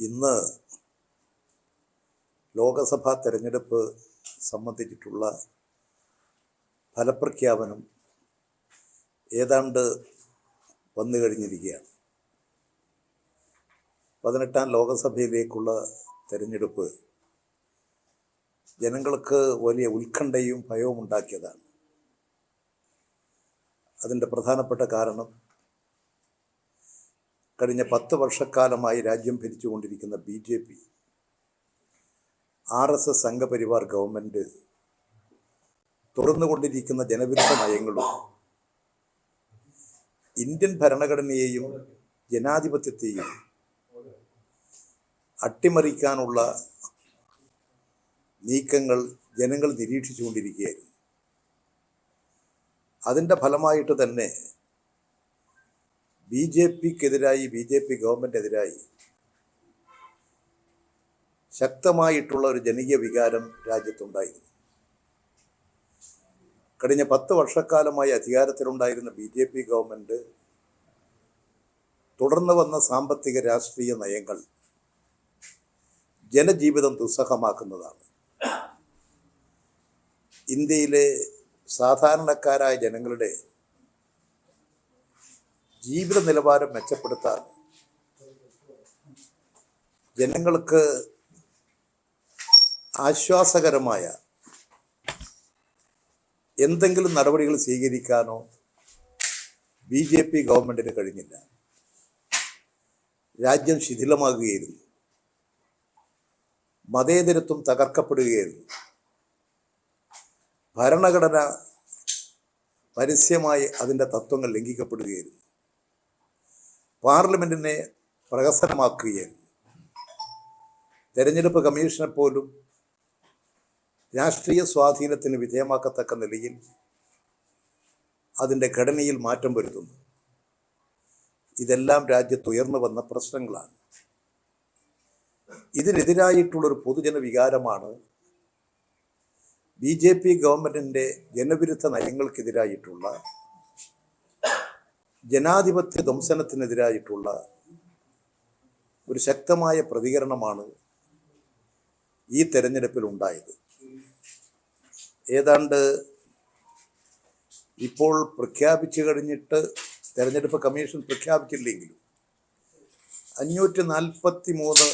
ഇന്ന് ലോകസഭാ തെരഞ്ഞെടുപ്പ് സംബന്ധിച്ചിട്ടുള്ള ഫലപ്രഖ്യാപനം ഏതാണ്ട് വന്നു കഴിഞ്ഞിരിക്കുകയാണ്. പതിനെട്ടാം ലോകസഭയിലേക്കുള്ള തെരഞ്ഞെടുപ്പ് ജനങ്ങൾക്ക് വലിയ ഉത്കണ്ഠയും ഭയവും ഉണ്ടാക്കിയതാണ്. അതിന്റെ പ്രധാനപ്പെട്ട കാരണം കഴിഞ്ഞ പത്ത് വർഷക്കാലമായി രാജ്യം ഭരിച്ചുകൊണ്ടിരിക്കുന്ന B J P R S S Sangh Parivar government തുറന്നുകൊണ്ടിരിക്കുന്ന ജനവിരുദ്ധ നയങ്ങളും ഇന്ത്യൻ ഭരണഘടനയെയും ജനാധിപത്യത്തെയും അട്ടിമറിക്കാനുള്ള നീക്കങ്ങൾ ജനങ്ങൾ നിരീക്ഷിച്ചുകൊണ്ടിരിക്കുകയായിരുന്നു. അതിന്റെ ഫലമായിട്ട് തന്നെ ബി ജെ പിക്കെതിരായി ബി ജെ പി ഗവൺമെന്റെതിരായി ശക്തമായിട്ടുള്ള ഒരു ജനകീയ വികാരം രാജ്യത്തുണ്ടായിരുന്നു. കഴിഞ്ഞ പത്ത് വർഷക്കാലമായി അധികാരത്തിലുണ്ടായിരുന്ന ബി ജെ പി ഗവൺമെന്റ് തുടർന്ന് വന്ന സാമ്പത്തിക രാഷ്ട്രീയ നയങ്ങൾ ജനജീവിതം ദുസ്സഹമാക്കുന്നതാണ്. ഇന്ത്യയിലെ സാധാരണക്കാരായ ജനങ്ങളുടെ ജീവിത നിലവാരം മെച്ചപ്പെടുത്താൻ ജനങ്ങൾക്ക് ആശ്വാസകരമായ എന്തെങ്കിലും നടപടികൾ സ്വീകരിക്കാനോ ബി ജെ പി ഗവൺമെന്റിന് കഴിഞ്ഞില്ല. രാജ്യം ശിഥിലമാകുകയായിരുന്നു. മതേതരത്വം തകർക്കപ്പെടുകയായിരുന്നു. ഭരണഘടന പരസ്യമായി അതിന്റെ തത്വങ്ങൾ ലംഘിക്കപ്പെടുകയായിരുന്നു. പാർലമെന്റിനെ പ്രഹസനമാക്കുകയായിരുന്നു തെരഞ്ഞെടുപ്പ് കമ്മീഷനെ പോലും രാഷ്ട്രീയ സ്വാധീനത്തിന് വിധേയമാക്കത്തക്ക നിലയിൽ അതിന്റെ ഘടനയിൽ മാറ്റം വരുത്തുന്നു. ഇതെല്ലാം രാജ്യത്ത് ഉയർന്നു വന്ന പ്രശ്നങ്ങളാണ്. ഇതിനെതിരായിട്ടുള്ളൊരു പൊതുജന വികാരമാണ് ബി ജെ പി ഗവൺമെന്റിന്റെ ജനവിരുദ്ധ നയങ്ങൾക്കെതിരായിട്ടുള്ള ജനാധിപത്യ ധ്വംസനത്തിനെതിരായിട്ടുള്ള ഒരു ശക്തമായ പ്രതികരണമാണ് ഈ തെരഞ്ഞെടുപ്പിൽ ഉണ്ടായത്. ഏതാണ്ട് ഇപ്പോൾ പ്രഖ്യാപിച്ചു കഴിഞ്ഞിട്ട് തെരഞ്ഞെടുപ്പ് കമ്മീഷൻ പ്രഖ്യാപിച്ചില്ലെങ്കിലും അഞ്ഞൂറ്റി നാൽപ്പത്തി മൂന്ന്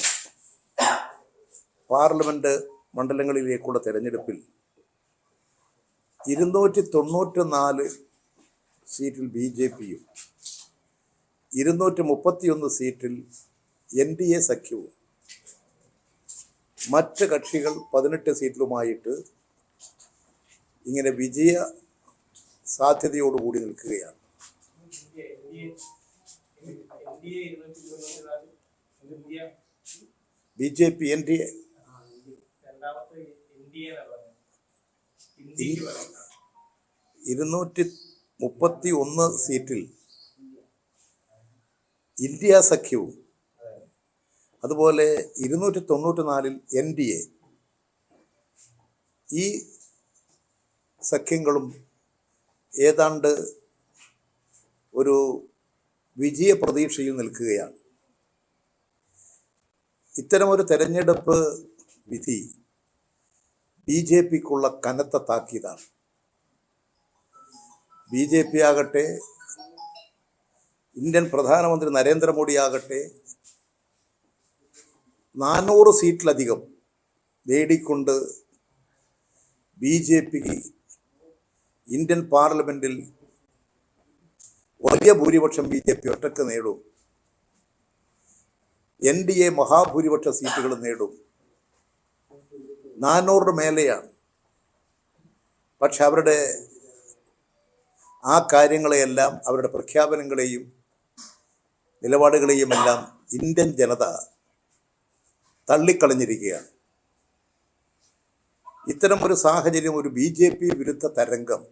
പാർലമെന്റ് മണ്ഡലങ്ങളിലേക്കുള്ള തെരഞ്ഞെടുപ്പിൽ ഇരുന്നൂറ്റി തൊണ്ണൂറ്റി നാല് സീറ്റിൽ ബി ജെ പിയും. ഇരുന്നൂറ്റി മുപ്പത്തിയൊന്ന് സീറ്റിൽ എൻ ഡി എ സഖ്യവും. മറ്റ് കക്ഷികൾ പതിനെട്ട് സീറ്റിലുമായിട്ട് ഇങ്ങനെ വിജയ സാധ്യതയോടുകൂടി നിൽക്കുകയാണ്. B J P N D A. ഇരുന്നൂറ്റി മുപ്പത്തി ഒന്ന് സീറ്റിൽ ഇന്ത്യ സഖ്യവും അതുപോലെ ഇരുന്നൂറ്റി തൊണ്ണൂറ്റി നാലിൽ എൻ ഡി എ ഈ സഖ്യങ്ങളും ഏതാണ്ട് ഒരു വിജയ പ്രതീക്ഷയിൽ നിൽക്കുകയാണ്. ഇത്തരമൊരു തെരഞ്ഞെടുപ്പ് വിധി ബി ജെ പിക്കുള്ള കനത്ത താക്കീതാണ്. ബി ജെ പി ആകട്ടെ ഇന്ത്യൻ പ്രധാനമന്ത്രി നരേന്ദ്രമോദി ആകട്ടെ നാനൂറ് സീറ്റിലധികം നേടിക്കൊണ്ട് ബി ജെ പിക്ക് ഇന്ത്യൻ പാർലമെന്റിൽ വലിയ ഭൂരിപക്ഷം ബി ജെ പി ഒറ്റയ്ക്ക് നേടും. എൻ ഡി എ മഹാഭൂരിപക്ഷ സീറ്റുകൾ നേടും. നാനൂറിന് മേലെയാണ്. പക്ഷെ അവരുടെ ആ കാര്യങ്ങളെയെല്ലാം അവരുടെ പ്രഖ്യാപനങ്ങളെയും നിലപാടുകളെയും എല്ലാം ഇന്ത്യൻ ജനത തള്ളിക്കളഞ്ഞിരിക്കുകയാണ്. ഇത്തരം ഒരു സാഹചര്യം ഒരു ബി ജെ പി വിരുദ്ധ തരംഗം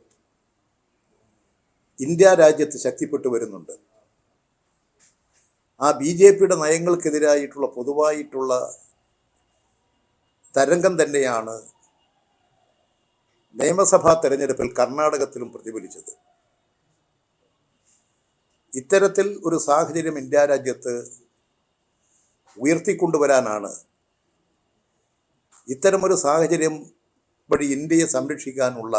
ഇന്ത്യ രാജ്യത്ത് ശക്തിപ്പെട്ടു വരുന്നുണ്ട്. ആ ബി ജെ പിയുടെ നയങ്ങൾക്കെതിരായിട്ടുള്ള പൊതുവായിട്ടുള്ള തരംഗം തന്നെയാണ് നിയമസഭാ തെരഞ്ഞെടുപ്പിൽ കർണാടകത്തിലും പ്രതിഫലിച്ചത്. ഇത്തരത്തിൽ ഒരു സാഹചര്യം ഇന്ത്യ രാജ്യത്ത് ഉയർത്തിക്കൊണ്ടുവരാനാണ്. ഇത്തരമൊരു സാഹചര്യം വഴി ഇന്ത്യയെ സംരക്ഷിക്കാനുള്ള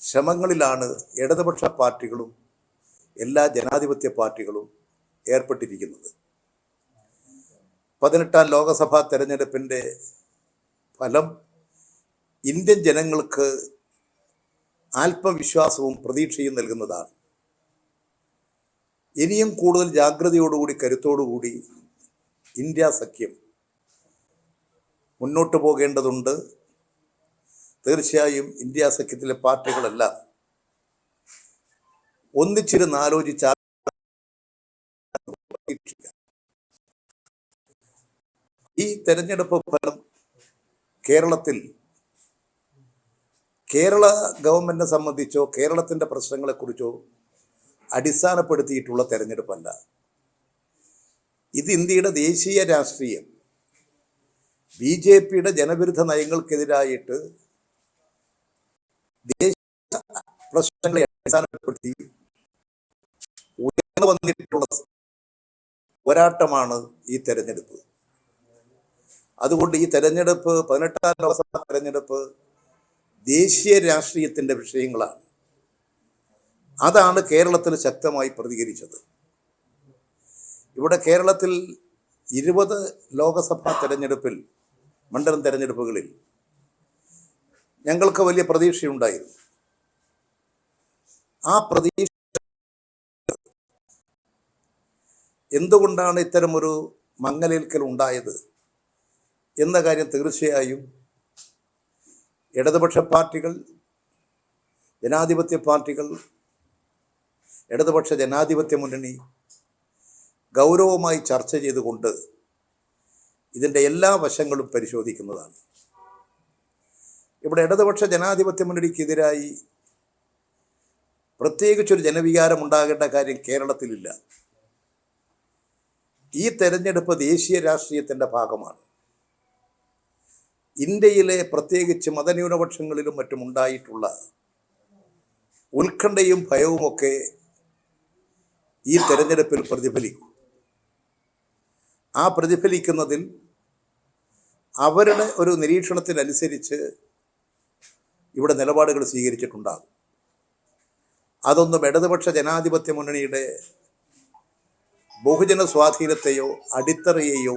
ശ്രമങ്ങളിലാണ് ഇടതുപക്ഷ പാർട്ടികളും എല്ലാ ജനാധിപത്യ പാർട്ടികളും ഏർപ്പെട്ടിരിക്കുന്നത്. പതിനെട്ടാം ലോകസഭാ തെരഞ്ഞെടുപ്പിന്റെ ഫലം ഇന്ത്യൻ ജനങ്ങൾക്ക് ആത്മവിശ്വാസവും പ്രതീക്ഷയും നൽകുന്നതാണ്. ഇനിയും കൂടുതൽ ജാഗ്രതയോടുകൂടി കരുത്തോടുകൂടി ഇന്ത്യ സഖ്യം മുന്നോട്ട് പോകേണ്ടതുണ്ട്. തീർച്ചയായും ഇന്ത്യ സഖ്യത്തിലെ പാർട്ടികളെല്ലാം ഒന്നിച്ചിരുന്ന് ആലോചിച്ചാൽ ഈ തെരഞ്ഞെടുപ്പ് ഫലം കേരളത്തിൽ കേരള ഗവൺമെന്റിനെ സംബന്ധിച്ചോ കേരളത്തിന്റെ പ്രശ്നങ്ങളെക്കുറിച്ചോ അടിസ്ഥാനപ്പെടുത്തിയിട്ടുള്ള തെരഞ്ഞെടുപ്പല്ല. ഇത് ഇന്ത്യയുടെ ദേശീയ രാഷ്ട്രീയം. ബി ജെ പിയുടെ ജനവിരുദ്ധ നയങ്ങൾക്കെതിരായിട്ട് പ്രശ്നങ്ങളെ അടിസ്ഥാനപ്പെടുത്തി ഉയർന്നു വന്നിട്ടുള്ള പോരാട്ടമാണ് ഈ തെരഞ്ഞെടുപ്പ്. അതുകൊണ്ട് ഈ തെരഞ്ഞെടുപ്പ് പതിനെട്ടാം ലോക്സഭാ തെരഞ്ഞെടുപ്പ് ദേശീയ രാഷ്ട്രീയത്തിന്റെ വിഷയങ്ങളാണ്. അതാണ് കേരളത്തിൽ ശക്തമായി പ്രതികരിച്ചത്. ഇവിടെ കേരളത്തിൽ ഇരുപത് ലോകസഭാ തെരഞ്ഞെടുപ്പിൽ മണ്ഡലം തെരഞ്ഞെടുപ്പുകളിൽ ഞങ്ങൾക്ക് വലിയ പ്രതീക്ഷയുണ്ടായിരുന്നു. ആ പ്രതീക്ഷ എന്തുകൊണ്ടാണ് ഇത്തരമൊരു മങ്ങലേൽക്കൽ ഉണ്ടായത് എന്ന കാര്യം തീർച്ചയായും ഇടതുപക്ഷ പാർട്ടികൾ ജനാധിപത്യ പാർട്ടികൾ ഇടതുപക്ഷ ജനാധിപത്യ മുന്നണി ഗൗരവമായി ചർച്ച ചെയ്തുകൊണ്ട് ഇതിന്റെ എല്ലാ വശങ്ങളും പരിശോധിക്കുന്നതാണ്. ഇവിടെ ഇടതുപക്ഷ ജനാധിപത്യ മുന്നണിക്കെതിരായി പ്രത്യേകിച്ചൊരു ജനവികാരം ഉണ്ടാകേണ്ട കാര്യം കേരളത്തിലില്ല. ഈ തെരഞ്ഞെടുപ്പ് ദേശീയ രാഷ്ട്രീയത്തിന്റെ ഭാഗമാണ്. ഇന്ത്യയിലെ പ്രത്യേകിച്ച് മതന്യൂനപക്ഷങ്ങളിലും മറ്റും ഉണ്ടായിട്ടുള്ള ഉത്കണ്ഠയും ഭയവുമൊക്കെ ഈ തെരഞ്ഞെടുപ്പിൽ പ്രതിഫലിക്കും. ആ പ്രതിഫലിക്കുന്നതിൽ അവരുടെ ഒരു നിരീക്ഷണത്തിനനുസരിച്ച് ഇവിടെ നിലപാടുകൾ സ്വീകരിച്ചിട്ടുണ്ടാകും. അതൊന്നും ഇടതുപക്ഷ ജനാധിപത്യ മുന്നണിയുടെ ബഹുജന സ്വാധീനത്തെയോ അടിത്തറയെയോ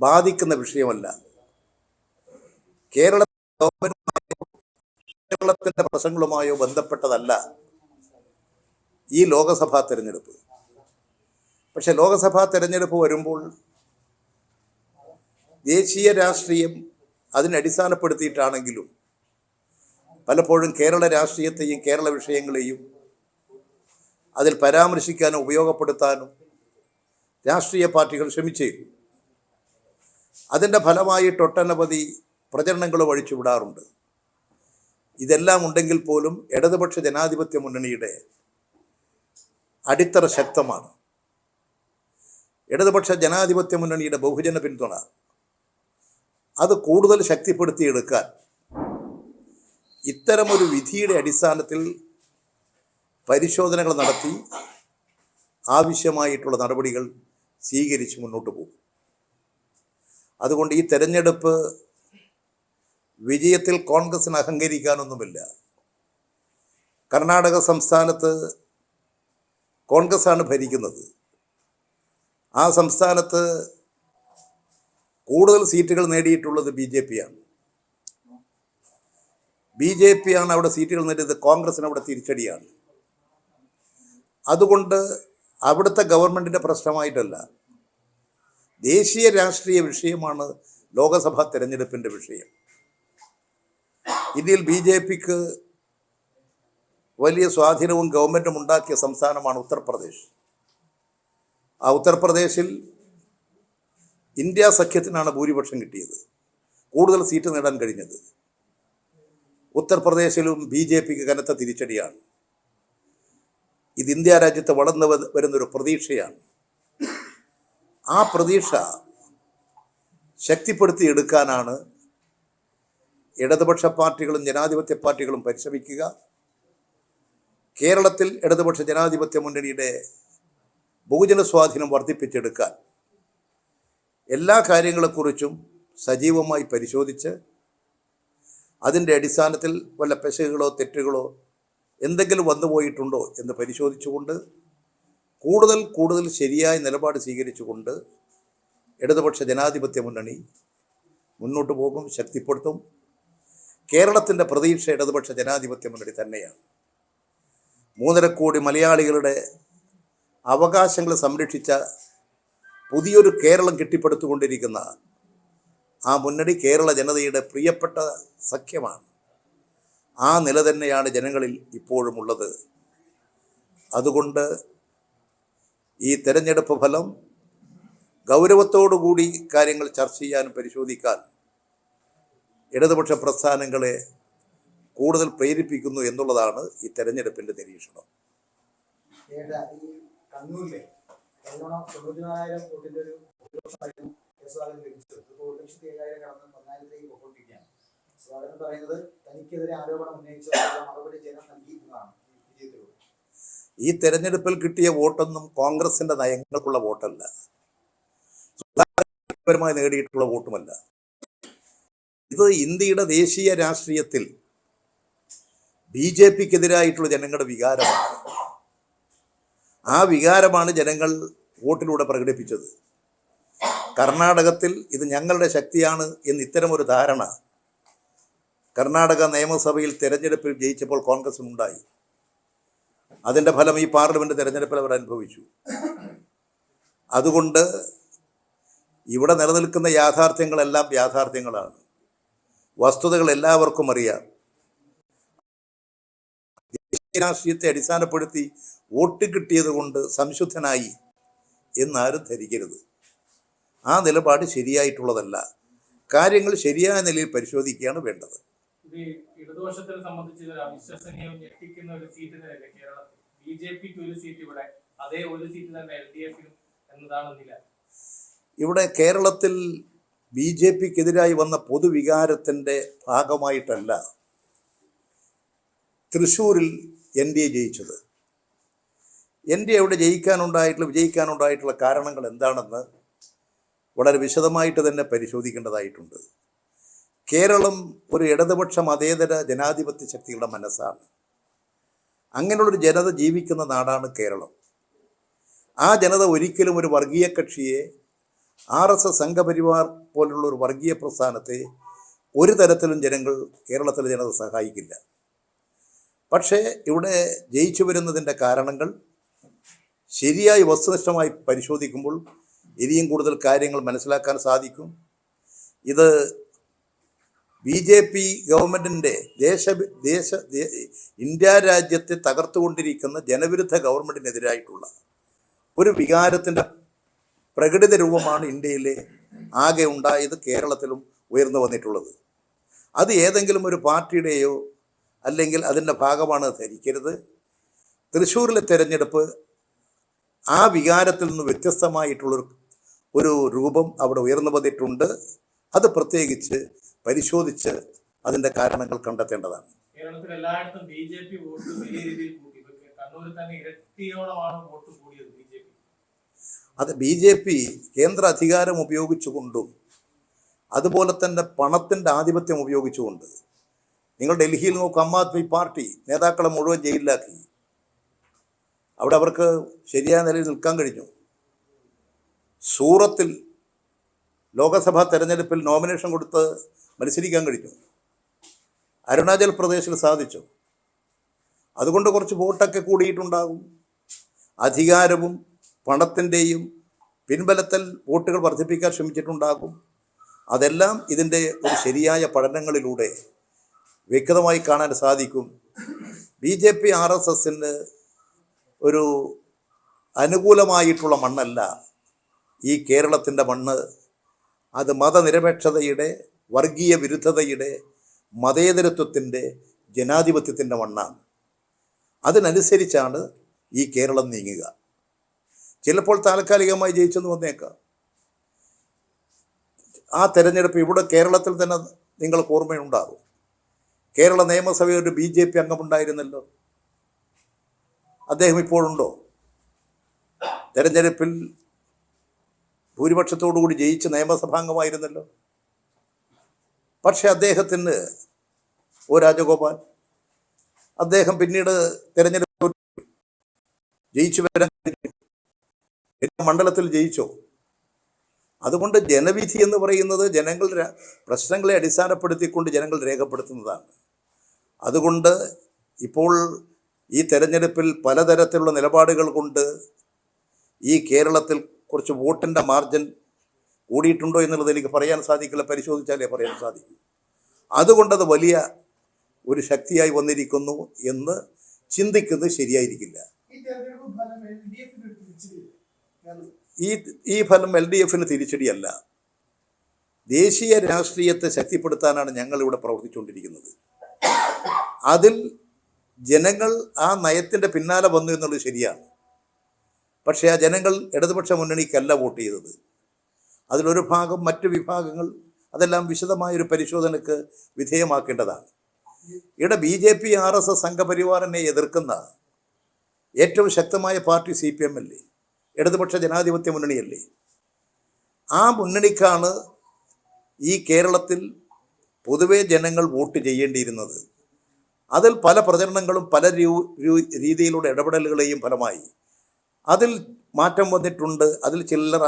ബാധിക്കുന്ന വിഷയമല്ല. കേരള കേരളത്തിന്റെ പ്രശ്നങ്ങളുമായോ ബന്ധപ്പെട്ടതല്ല. ഈ ലോകസഭാ തിരഞ്ഞെടുപ്പ്. പക്ഷെ ലോകസഭാ തിരഞ്ഞെടുപ്പ് വരുമ്പോൾ ദേശീയ രാഷ്ട്രീയം അതിനടിസ്ഥാനപ്പെടുത്തിയിട്ടാണെങ്കിലും പലപ്പോഴും കേരള രാഷ്ട്രീയത്തെയും കേരള വിഷയങ്ങളെയും അതിൽ പരാമർശിക്കാനും ഉപയോഗപ്പെടുത്താനും രാഷ്ട്രീയ പാർട്ടികൾ ശ്രമിച്ചേക്കും. അതിന്റെ ഫലമായിട്ട് ഒട്ടനവധി പ്രചരണങ്ങൾ വഴിച്ചുവിടാറുണ്ട് ഇതെല്ലാം ഉണ്ടെങ്കിൽ പോലും ഇടതുപക്ഷ ജനാധിപത്യ മുന്നണിയുടെ അടിത്തറ ശക്തമാണ്. ഇടതുപക്ഷ ജനാധിപത്യ മുന്നണിയുടെ ബഹുജന പിന്തുണ അത് കൂടുതൽ ശക്തിപ്പെടുത്തിയെടുക്കാൻ ഇത്തരമൊരു വിധിയുടെ അടിസ്ഥാനത്തിൽ പരിശോധനകൾ നടത്തി ആവശ്യമായിട്ടുള്ള നടപടികൾ സ്വീകരിച്ച് മുന്നോട്ട് പോകും. അതുകൊണ്ട് ഈ തെരഞ്ഞെടുപ്പ് വിജയത്തിൽ കോൺഗ്രസിന് അഹങ്കരിക്കാനൊന്നുമില്ല. കർണാടക സംസ്ഥാനത്ത് കോൺഗ്രസ്സാണ് ഭരിക്കുന്നത്. ആ സംസ്ഥാനത്ത് കൂടുതൽ സീറ്റുകൾ നേടിയിട്ടുള്ളത് ബി ജെ പിയാണ്. ബി ജെ പി ആണ് അവിടെ സീറ്റുകൾ നേടിയത് കോൺഗ്രസിന് അവിടെ തിരിച്ചടിയാണ്. അതുകൊണ്ട് അവിടുത്തെ ഗവൺമെന്റിന്റെ പ്രശ്നമായിട്ടല്ല ദേശീയ രാഷ്ട്രീയ വിഷയമാണ് ലോകസഭാ തെരഞ്ഞെടുപ്പിന്റെ വിഷയം. ഇന്ത്യയിൽ ബി ജെ പിക്ക് വലിയ സ്വാധീനവും ഗവൺമെന്റും ഉണ്ടാക്കിയ സംസ്ഥാനമാണ് ഉത്തർപ്രദേശ്. ആ ഉത്തർപ്രദേശിൽ ഇന്ത്യ സഖ്യത്തിനാണ് ഭൂരിപക്ഷം കിട്ടിയത്. കൂടുതൽ സീറ്റ് നേടാൻ കഴിഞ്ഞത്. ഉത്തർപ്രദേശിലും ബി ജെ പിക്ക് കനത്ത തിരിച്ചടിയാണ്. ഇത് ഇന്ത്യ രാജ്യത്ത് വളർന്നു വരുന്നൊരു പ്രതീക്ഷയാണ്. ആ പ്രതീക്ഷ ശക്തിപ്പെടുത്തിയെടുക്കാനാണ് ഇടതുപക്ഷ പാർട്ടികളും ജനാധിപത്യ പാർട്ടികളും പരിശ്രമിക്കുക. കേരളത്തിൽ ഇടതുപക്ഷ ജനാധിപത്യ മുന്നണിയുടെ ബഹുജന സ്വാധീനം വർദ്ധിപ്പിച്ചെടുക്കാൻ എല്ലാ കാര്യങ്ങളെക്കുറിച്ചും സജീവമായി പരിശോധിച്ച് അതിന്റെ അടിസ്ഥാനത്തിൽ വല്ല പെശകുകളോ തെറ്റുകളോ എന്തെങ്കിലും വന്നുപോയിട്ടുണ്ടോ എന്ന് പരിശോധിച്ചുകൊണ്ട് കൂടുതൽ കൂടുതൽ ശരിയായ നിലപാട് സ്വീകരിച്ചുകൊണ്ട് ഇടതുപക്ഷ ജനാധിപത്യ മുന്നണി മുന്നോട്ട് പോകും ശക്തിപ്പെടുത്തും. കേരളത്തിന്റെ പ്രതീക്ഷ ഇടതുപക്ഷ ജനാധിപത്യ മുന്നണി തന്നെയാണ്. മൂന്നര കോടി മലയാളികളുടെ അവകാശങ്ങൾ സംരക്ഷിച്ച പുതിയൊരു കേരളം കെട്ടിപ്പടുത്തുകൊണ്ടിരിക്കുന്ന ആ മുന്നണി കേരള ജനതയുടെ പ്രിയപ്പെട്ട സഖ്യമാണ്. ആ നില തന്നെയാണ് ജനങ്ങളിൽ ഇപ്പോഴും ഉള്ളത്. അതുകൊണ്ട് ഈ തെരഞ്ഞെടുപ്പ് ഫലം ഗൗരവത്തോടുകൂടി കാര്യങ്ങൾ ചർച്ച ചെയ്യാനും പരിശോധിക്കാൻ ഇടതുപക്ഷ പ്രസ്ഥാനങ്ങളെ കൂടുതൽ പ്രേരിപ്പിക്കുന്നു എന്നുള്ളതാണ് ഈ തെരഞ്ഞെടുപ്പിന്റെ നിരീക്ഷണം. ഈ തെരഞ്ഞെടുപ്പിൽ കിട്ടിയ വോട്ടൊന്നും കോൺഗ്രസിന്റെ നയങ്ങൾക്കുള്ള വോട്ടല്ല. സുധാകരപരമായി നേടിയിട്ടുള്ള വോട്ടുമല്ല. ഇത് ഇന്ത്യയുടെ ദേശീയ രാഷ്ട്രീയത്തിൽ ബി ജെ പിക്കെതിരായിട്ടുള്ള ജനങ്ങളുടെ വികാരമാണ്. ആ വികാരമാണ് ജനങ്ങൾ വോട്ടിലൂടെ പ്രകടിപ്പിച്ചത്. കർണാടകത്തിൽ ഇത് ഞങ്ങളുടെ ശക്തിയാണ് എന്ന് ഇത്തരമൊരു ധാരണ കർണാടക നിയമസഭയിൽ തിരഞ്ഞെടുപ്പിൽ ജയിച്ചപ്പോൾ കോൺഗ്രസിനുണ്ടായി അതിന്റെ ഫലം ഈ പാർലമെന്റ് തിരഞ്ഞെടുപ്പിൽ അവർ അനുഭവിച്ചു. അതുകൊണ്ട് ഇവിടെ നിലനിൽക്കുന്ന യാഥാർത്ഥ്യങ്ങളെല്ലാം യാഥാർത്ഥ്യങ്ങളാണ്. വസ്തുതകൾ എല്ലാവർക്കും അറിയാം. ദേശീയ രാഷ്ട്രീയത്തെ അടിസ്ഥാനപ്പെടുത്തി വോട്ട് കിട്ടിയത് കൊണ്ട് സംശുദ്ധനായി എന്നാരും ധരിക്കരുത്. ആ നിലപാട് ശരിയായിട്ടുള്ളതല്ല. കാര്യങ്ങൾ ശരിയായ നിലയിൽ പരിശോധിക്കുകയാണ് വേണ്ടത്. സംബന്ധിച്ച് ഒരു ഞെട്ടിക്കുന്ന ഒരു സീറ്റ് തന്നെയല്ലേ കേരളത്തിൽ? ബി ജെ പിക്ക് ഒരു സീറ്റ് ഇവിടെ അതേ ഒരു സീറ്റ് തന്നെ എൽ ഡി എഫിനും എന്നതാണ് നില. ഇവിടെ കേരളത്തിൽ ബി ജെ പിക്കെതിരായി വന്ന പൊതുവികാരത്തിന്റെ ഭാഗമായിട്ടല്ല. തൃശ്ശൂരിൽ എൻ ഡി എ ജയിച്ചത്. എൻ ഡി എ അവിടെ ജയിക്കാനുണ്ടായിട്ടുള്ള വിജയിക്കാനുണ്ടായിട്ടുള്ള കാരണങ്ങൾ എന്താണെന്ന് വളരെ വിശദമായിട്ട് തന്നെ പരിശോധിക്കേണ്ടതായിട്ടുണ്ട്. കേരളം ഒരു ഇടതുപക്ഷ മതേതര ജനാധിപത്യ ശക്തികളുടെ മനസ്സാണ്. അങ്ങനെയുള്ളൊരു ജനത ജീവിക്കുന്ന നാടാണ് കേരളം. ആ ജനത ഒരിക്കലും ഒരു വർഗീയ കക്ഷിയെ ആർ എസ് എസ് സംഘപരിവാർ പോലുള്ള ഒരു വർഗീയ പ്രസ്ഥാനത്തെ ഒരു തരത്തിലും ജനങ്ങൾ കേരളത്തിലെ ജനത സഹായിക്കില്ല. പക്ഷേ ഇവിടെ ജയിച്ചു വരുന്നതിന്റെ കാരണങ്ങൾ ശരിയായി വസ്തുനിഷ്ഠമായി പരിശോധിക്കുമ്പോൾ ഇനിയും കൂടുതൽ കാര്യങ്ങൾ മനസ്സിലാക്കാൻ സാധിക്കും. ഇത് ബി ജെ പി ഗവൺമെന്റിന്റെ ദേശ ദേശ ഇന്ത്യ രാജ്യത്തെ തകർത്തുകൊണ്ടിരിക്കുന്ന ജനവിരുദ്ധ ഗവൺമെന്റിനെതിരായിട്ടുള്ള ഒരു വികാരത്തിന്റെ പ്രകടിത രൂപമാണ് ഇന്ത്യയിലെ ആകെ ഉണ്ടായത് കേരളത്തിലും ഉയർന്നു വന്നിട്ടുള്ളത്. അത് ഏതെങ്കിലും ഒരു പാർട്ടിയുടെയോ അല്ലെങ്കിൽ അതിന്റെ ഭാഗമാണ് ധരിക്കരുത്. തൃശ്ശൂരിലെ തെരഞ്ഞെടുപ്പ് ആ വികാരത്തിൽ നിന്ന് വ്യത്യസ്തമായിട്ടുള്ളൊരു ഒരു രൂപം അവിടെ ഉയർന്നു വന്നിട്ടുണ്ട്. അത് പ്രത്യേകിച്ച് പരിശോധിച്ച് അതിന്റെ കാരണങ്ങൾ കണ്ടെത്തേണ്ടതാണ്. കേരളത്തിൽ എല്ലായിടത്തും ബി ജെ പി വോട്ട് വലിയ രീതിയിൽ കൂട്ടി ഇപ്പൊ കണ്ണൂരിൽ തന്നെ ഇരട്ടിയോളമാണ് വോട്ട് കൂടിയത് ബി ജെ പി. അത് ബി ജെ പി കേന്ദ്ര അധികാരം ഉപയോഗിച്ചുകൊണ്ടും അതുപോലെ തന്നെ പണത്തിന്റെ ആധിപത്യം ഉപയോഗിച്ചുകൊണ്ട് നിങ്ങൾ ഡൽഹിയിൽ നോക്കും ആം ആദ്മി പാർട്ടി നേതാക്കളെ മുഴുവൻ ജയിലിലാക്കി. അവിടെ അവർക്ക് ശരിയായ നിലയിൽ നിൽക്കാൻ കഴിഞ്ഞു. സൂറത്തിൽ ലോകസഭാ തെരഞ്ഞെടുപ്പിൽ നോമിനേഷൻ കൊടുത്ത് മത്സരിക്കാൻ കഴിഞ്ഞു. അരുണാചൽ പ്രദേശിൽ സാധിച്ചു. അതുകൊണ്ട് കുറച്ച് വോട്ടൊക്കെ കൂടിയിട്ടുണ്ടാകും. അധികാരവും പണത്തിന്റെയും പിൻബലത്തിൽ വോട്ടുകൾ വർദ്ധിപ്പിക്കാൻ ശ്രമിച്ചിട്ടുണ്ടാകും. അതെല്ലാം ഇതിന്റെ ഒരു ശരിയായ പഠനങ്ങളിലൂടെ വ്യക്തമായി കാണാൻ സാധിക്കും. B J P R S എസിന് ഒരു അനുകൂലമായിട്ടുള്ള മണ്ണല്ല ഈ കേരളത്തിന്റെ മണ്ണ്. അത് മതനിരപേക്ഷതയുടെ വർഗീയ വിരുദ്ധതയുടെ മതേതരത്വത്തിന്റെ ജനാധിപത്യത്തിന്റെ മണ്ണാണ്. അതിനനുസരിച്ചാണ് ഈ കേരളം നീങ്ങുക. ചിലപ്പോൾ താൽക്കാലികമായി ജയിച്ചെന്ന് വന്നേക്കാം. ആ തെരഞ്ഞെടുപ്പ് ഇവിടെ കേരളത്തിൽ തന്നെ നിങ്ങൾക്ക് ഓർമ്മയുണ്ടാകും. കേരള നിയമസഭയിൽ ഒരു ബി ജെ പി അംഗമുണ്ടായിരുന്നല്ലോ. അദ്ദേഹം ഇപ്പോഴുണ്ടോ? തെരഞ്ഞെടുപ്പിൽ ഭൂരിപക്ഷത്തോടുകൂടി ജയിച്ച് നിയമസഭാംഗമായിരുന്നല്ലോ പക്ഷെ അദ്ദേഹത്തിന് ഒ രാജഗോപാൽ അദ്ദേഹം പിന്നീട് തെരഞ്ഞെടുപ്പ് ജയിച്ചു വരാൻ മണ്ഡലത്തിൽ ജയിച്ചോ? അതുകൊണ്ട് ജനവിധി എന്ന് പറയുന്നത് ജനങ്ങൾ പ്രശ്നങ്ങളെ അടിസ്ഥാനപ്പെടുത്തിക്കൊണ്ട് ജനങ്ങൾ രേഖപ്പെടുത്തുന്നതാണ്. അതുകൊണ്ട് ഇപ്പോൾ ഈ തെരഞ്ഞെടുപ്പിൽ പലതരത്തിലുള്ള നിലപാടുകൾ കൊണ്ട് ഈ കേരളത്തിൽ കുറച്ച് വോട്ടിന്റെ മാർജിൻ കൂടിയിട്ടുണ്ടോ എന്നുള്ളത് എനിക്ക് പറയാൻ സാധിക്കില്ല. പരിശോധിച്ചാലേ പറയാൻ സാധിക്കൂ. അതുകൊണ്ടത് വലിയ ഒരു ശക്തിയായി വന്നിരിക്കുന്നു എന്ന് ചിന്തിക്കുന്നത് ശരിയായിരിക്കില്ല. ഈ ഈ ഫലം എൽ ഡി എഫിന് തിരിച്ചടിയല്ല. ദേശീയ രാഷ്ട്രീയത്തെ ശക്തിപ്പെടുത്താനാണ് ഞങ്ങൾ ഇവിടെ പ്രവർത്തിച്ചുകൊണ്ടിരിക്കുന്നത്. അതിൽ ജനങ്ങൾ ആ നയത്തിന്റെ പിന്നാലെ വന്നു എന്നുള്ളത് ശരിയാണ്. പക്ഷേ ആ ജനങ്ങൾ ഇടതുപക്ഷ മുന്നണിക്കല്ല വോട്ട് ചെയ്തത്. അതിലൊരു ഭാഗം മറ്റു വിഭാഗങ്ങൾ അതെല്ലാം വിശദമായൊരു പരിശോധനയ്ക്ക് വിധേയമാക്കേണ്ടതാണ്. ഇവിടെ B J P R S S സംഘപരിവാറിനെ എതിർക്കുന്ന ഏറ്റവും ശക്തമായ പാർട്ടി സി പി എം അല്ലേ? ഇടതുപക്ഷ ജനാധിപത്യ മുന്നണിയല്ലേ? ആ മുന്നണിക്കാണ് ഈ കേരളത്തിൽ പൊതുവെ ജനങ്ങൾ വോട്ട് ചെയ്യേണ്ടിയിരുന്നത്. അതിൽ പല പ്രചരണങ്ങളും പല രീതിയിലുള്ള ഇടപെടലുകളെയും ഫലമായി. അതിൽ മാറ്റം വന്നിട്ടുണ്ട് അതിൽ ചില്ലറ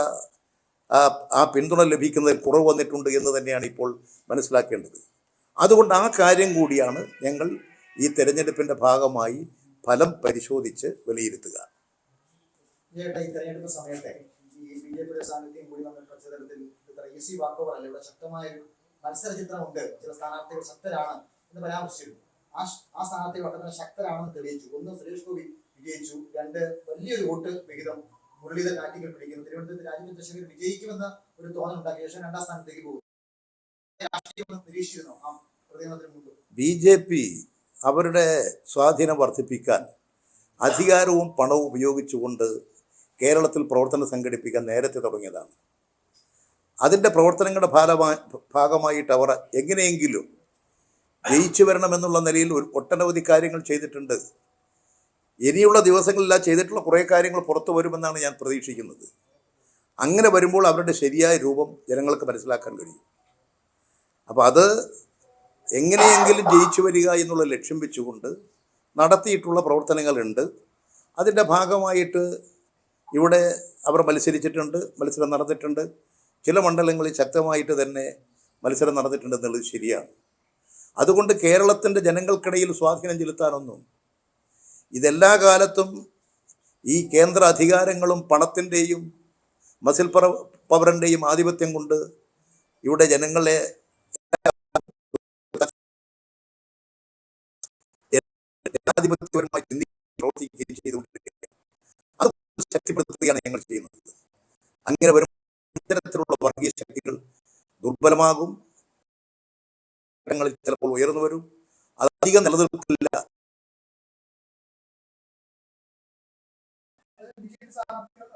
ആ പിന്തുണ ലഭിക്കുന്നതിൽ കുറവ് വന്നിട്ടുണ്ട് എന്ന് തന്നെയാണ് ഇപ്പോൾ മനസ്സിലാക്കേണ്ടത്. അതുകൊണ്ട് ആ കാര്യം കൂടിയാണ് ഞങ്ങൾ ഈ തെരഞ്ഞെടുപ്പിന്റെ ഭാഗമായി ഫലം പരിശോധിച്ച് വിലയിരുത്തുക. ചേട്ടാ ഈ തെരഞ്ഞെടുപ്പ് സമയത്തെ ഈ ബി ജെ പിയുടെ സാന്നിധ്യം കൂടി നമ്മൾ പശ്ചാത്തലത്തിൽ ഇത്ര ഈസി വാക്കോവർ അല്ല ഇവിടെ ശക്തമായ ഒരു മത്സര ചിത്രമുണ്ട് ചില സ്ഥാനാർത്ഥികൾ ശക്തരാണ് എന്ന് പരാമർശിച്ചിരുന്നു. ആ ആ സ്ഥാനാർത്ഥികൾ ഒട്ടനെ ശക്തരാണെന്ന് തെളിയിച്ചു. ഒന്ന് സുരേഷ് ഗോപി വിജയിച്ചു. രണ്ട് വലിയൊരു വോട്ട് വിഹിതം മുരളീധരൻ കാറ്റിക്കൽ പിടിക്കുന്നു. തിരുവനന്തപുരത്ത് രാജീവ് ചന്ദ്രശേഖർ വിജയിക്കുമെന്ന ഒരു തോന്നൽ ഉണ്ടാക്കിയ ശേഷം രണ്ടാം സ്ഥാനത്തേക്ക് പോകും നിരീക്ഷിച്ചിരുന്നു ആ പ്രതികരണത്തിന് മുമ്പ്. ബി ജെ പി അവരുടെ സ്വാധീനം വർദ്ധിപ്പിക്കാൻ അധികാരവും പണവും ഉപയോഗിച്ചുകൊണ്ട് കേരളത്തിൽ പ്രവർത്തനം സംഘടിപ്പിക്കാൻ നേരത്തെ തുടങ്ങിയതാണ്. അതിന്റെ പ്രവർത്തനങ്ങളുടെ ഭാഗമായി ഭാഗമായിട്ട് അവർ എങ്ങനെയെങ്കിലും ജയിച്ചു വരണമെന്നുള്ള നിലയിൽ ഒരു ഒട്ടനവധി കാര്യങ്ങൾ ചെയ്തിട്ടുണ്ട്. ഇനിയുള്ള ദിവസങ്ങളിലെല്ലാം ചെയ്തിട്ടുള്ള കുറേ കാര്യങ്ങൾ പുറത്തു വരുമെന്നാണ് ഞാൻ പ്രതീക്ഷിക്കുന്നത്. അങ്ങനെ വരുമ്പോൾ അവരുടെ ശരിയായ രൂപം ജനങ്ങൾക്ക് മനസ്സിലാക്കാൻ കഴിയും. അപ്പോൾ അത് എങ്ങനെയെങ്കിലും ജയിച്ചു വരിക എന്നുള്ള ലക്ഷ്യം വെച്ചുകൊണ്ട് നടത്തിയിട്ടുള്ള പ്രവർത്തനങ്ങളുണ്ട്. അതിന്റെ ഭാഗമായിട്ട് ഇവിടെ അവർ മത്സരിച്ചിട്ടുണ്ട് മത്സരം നടന്നിട്ടുണ്ട്. ചില മണ്ഡലങ്ങളിൽ ശക്തമായിട്ട് തന്നെ മത്സരം നടന്നിട്ടുണ്ട് എന്നുള്ളത് ശരിയാണ്. അതുകൊണ്ട് കേരളത്തിന്റെ ജനങ്ങൾക്കിടയിൽ സ്വാധീനം ചെലുത്താനൊന്നും ഇതെല്ലാ കാലത്തും ഈ കേന്ദ്ര അധികാരങ്ങളും പണത്തിന്റെയും മസിൽ പവ പവറിന്റെയും ആധിപത്യം കൊണ്ട് ഇവിടെ ജനങ്ങളെ ജനാധിപത്യപരമായി ചിന്തിക്കുകയും പ്രവർത്തിക്കുകയും അത് ശക്തിപ്പെടുത്തുകയാണ് ഞങ്ങൾ ചെയ്യുന്നത്. അങ്ങനെ വരും ഇത്തരത്തിലുള്ള വർഗീയ ശക്തികൾ ദുർബലമാകും. ചിലപ്പോൾ ഉയർന്നു വരും. അതധികം നിലനിൽക്കില്ല. സ്ഥാനാർത്ഥികൾ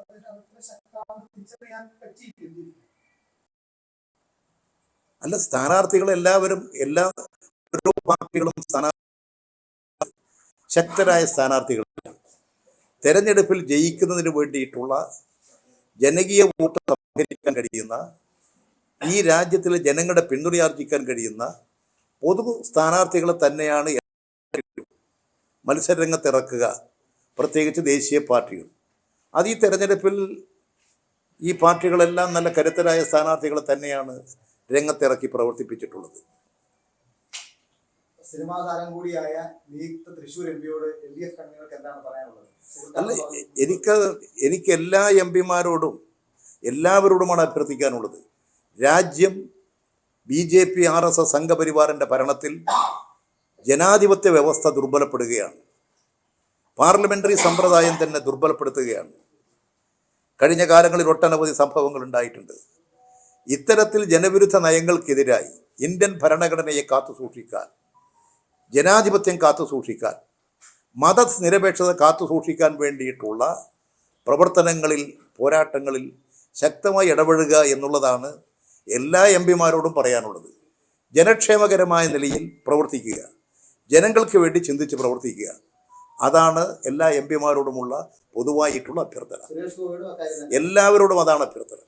അല്ല സ്ഥാനാർത്ഥികൾ എല്ലാവരും എല്ലാ പാർട്ടികളും സ്ഥാനാർത്ഥി ശക്തരായ സ്ഥാനാർത്ഥികളാണ് തെരഞ്ഞെടുപ്പിൽ ജയിക്കുന്നതിന് വേണ്ടിയിട്ടുള്ള ജനകീയ വോട്ട് സംഭരിക്കാൻ കഴിയുന്ന ഈ രാജ്യത്തിലെ ജനങ്ങളുടെ പിന്തുണയാർജിക്കാൻ കഴിയുന്ന പൊതു സ്ഥാനാർത്ഥികളെ തന്നെയാണ് മത്സരരംഗത്തിറക്കുക പ്രത്യേകിച്ച് ദേശീയ പാർട്ടികൾ. അത് ഈ തെരഞ്ഞെടുപ്പിൽ ഈ പാർട്ടികളെല്ലാം നല്ല കരുത്തരായ സ്ഥാനാർത്ഥികളെ തന്നെയാണ് രംഗത്തിറക്കി പ്രവർത്തിപ്പിച്ചിട്ടുള്ളത്. സിനിമാ താരം കൂടിയായ നിയുക്ത തൃശൂർ എം പിയോട് എൽ ഡി എഫ് കൺവീനർക്ക് എന്താണ് പറയാനുള്ളത്? അല്ല എനിക്ക് എനിക്ക് എല്ലാ എം പിമാരോടും എല്ലാവരോടുമാണ് അഭ്യർത്ഥിക്കാനുള്ളത്. രാജ്യം B J P R S S സംഘപരിവാറിന്റെ ഭരണത്തിൽ ജനാധിപത്യ വ്യവസ്ഥ ദുർബലപ്പെടുകയാണ്. പാർലമെന്ററി സമ്പ്രദായം തന്നെ ദുർബലപ്പെടുത്തുകയാണ്. കഴിഞ്ഞ കാലങ്ങളിൽ ഒട്ടനവധി സംഭവങ്ങൾ ഉണ്ടായിട്ടുണ്ട്. ഇത്തരത്തിൽ ജനവിരുദ്ധ നയങ്ങൾക്കെതിരായി ഇന്ത്യൻ ഭരണഘടനയെ കാത്തുസൂക്ഷിക്കാൻ ജനാധിപത്യം കാത്തു സൂക്ഷിക്കാൻ മത നിരപേക്ഷത കാത്തു സൂക്ഷിക്കാൻ വേണ്ടിയിട്ടുള്ള പ്രവർത്തനങ്ങളിൽ പോരാട്ടങ്ങളിൽ ശക്തമായി ഇടപെടുക എന്നുള്ളതാണ് എല്ലാ എം പിമാരോടും പറയാനുള്ളത്. ജനക്ഷേമകരമായ നിലയിൽ പ്രവർത്തിക്കുക. ജനങ്ങൾക്ക് വേണ്ടി ചിന്തിച്ച് പ്രവർത്തിക്കുക. അതാണ് എല്ലാ എം പിമാരോടുമുള്ള പൊതുവായിട്ടുള്ള അഭ്യർത്ഥന. എല്ലാവരോടും അതാണ് അഭ്യർത്ഥന.